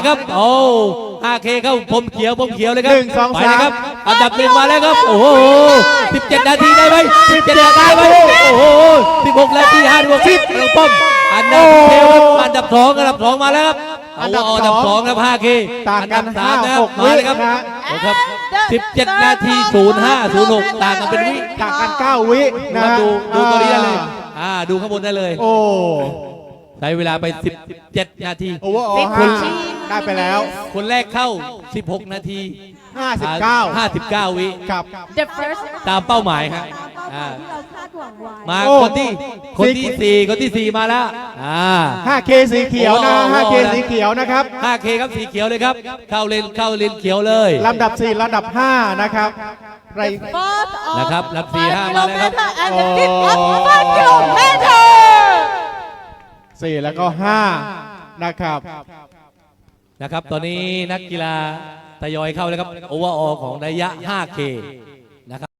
เลยครับ โอ้ 5K เข้าผมเขียวผมเขียวเลยครับหนึ่งสองไปเลยครับสามอันดับหนึ่งมาแล้วครับ โอ้โห17นาทีได้ไหม17นาทีได้ไหมโอ้โห16นาที56สิบลงป้อมอันดับที่เทวครับอันดับสองอันดับสองมาแล้วครับอันดับโอันดับสสอองงครับ 5K ต่างกันอัดับสามนะครับห้าหกมาเลยครับวินะฮะโอ้ครับ17นาที05 06ต่างกันเป็นวิต่างกัน9วินะมาฮะดูดูตัวนี้ได้เลยอ่าดูข้างบนได้เลย โอ้ใช้เวลาไป 17 นาทีโอเวอร์ออลห้า ได้ไปแล้ว คนแรกเข้า 16 นาที59 59 วิครับ The first ตามเป้าหมายครับตามเป้าหอ่ามายที่เราคาดหวังไว้มาโอ้คนที่คนที่สี่4คนที่4มาแล้วอ่า 5K สีเขียวนะโอ้โห 5K สีเขียวนะครับ 5K ครับสีเขียวเลยครับ เข้าเลนเข้าเลนเขียวเลยลำดับ 4ลำดับ 5 นะครับ ไร fourth of นะครับรับสี่ five ห้ามาแล้วครับ kilometer and the fifth of โอ้ five kilometer 4แล้วก็ 5 นะครับ นะครับ ตอนนี้นักกีฬาทยอยเข้าแล้วครับโอเวอร์ออของระยะ 5K